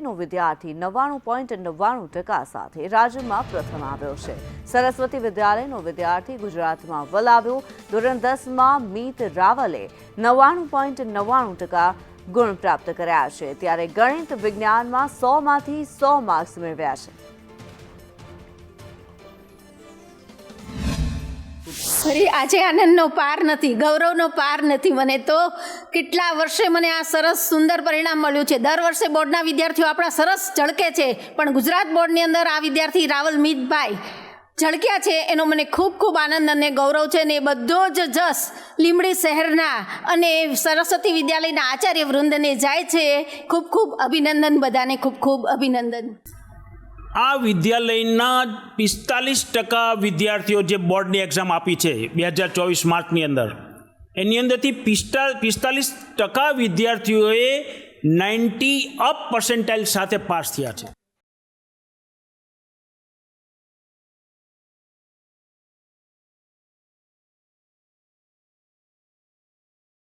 સુધીનો વિદ્યાર્થી નવ્વાણું પોઈન્ટ નવ્વાણું ટકા સાથે રાજ્યમાં પ્રથમ આવ્યો છે. સરસ્વતી વિદ્યાલયનો વિદ્યાર્થી ગુજરાતમાં વલાવ્યો. ધોરણ દસમાં મીત રાવલે નવ્વાણું પોઈન્ટ નવ્વાણું ટકા ગુણ પ્રાપ્ત કર્યા છે. ત્યારે ગણિત વિજ્ઞાનમાં સોમાંથી સો માર્ક્સ મેળવ્યા છે. ફરી આજે આનંદનો પાર નથી, ગૌરવનો પાર નથી મને તો. કેટલા વર્ષે મને આ સરસ સુંદર પરિણામ મળ્યું છે. દર વર્ષે બોર્ડના વિદ્યાર્થીઓ આપણા સરસ ઝળકે છે, પણ ગુજરાત બોર્ડની અંદર આ વિદ્યાર્થી રાવલ મીતભાઈ ઝળક્યા છે. એનો મને ખૂબ ખૂબ આનંદ અને ગૌરવ છે ને એ બધો જ જસ લીમડી શહેરના અને સરસ્વતી વિદ્યાલયના આચાર્ય વૃંદને જાય છે. ખૂબ ખૂબ અભિનંદન બધાને, ખૂબ ખૂબ અભિનંદન. આ વિદ્યાલયના પિસ્તાલીસ ટકા વિદ્યાર્થીઓ જે બોર્ડની એક્ઝામ આપી છે બે હજાર ચોવીસ માર્ચની અંદર, એની અંદરથી પિસ્તા, પિસ્તાલીસ ટકા વિદ્યાર્થીઓએ નાઇન્ટી અપ પર્સન્ટાઇલ સાથે પાસ થયા છે.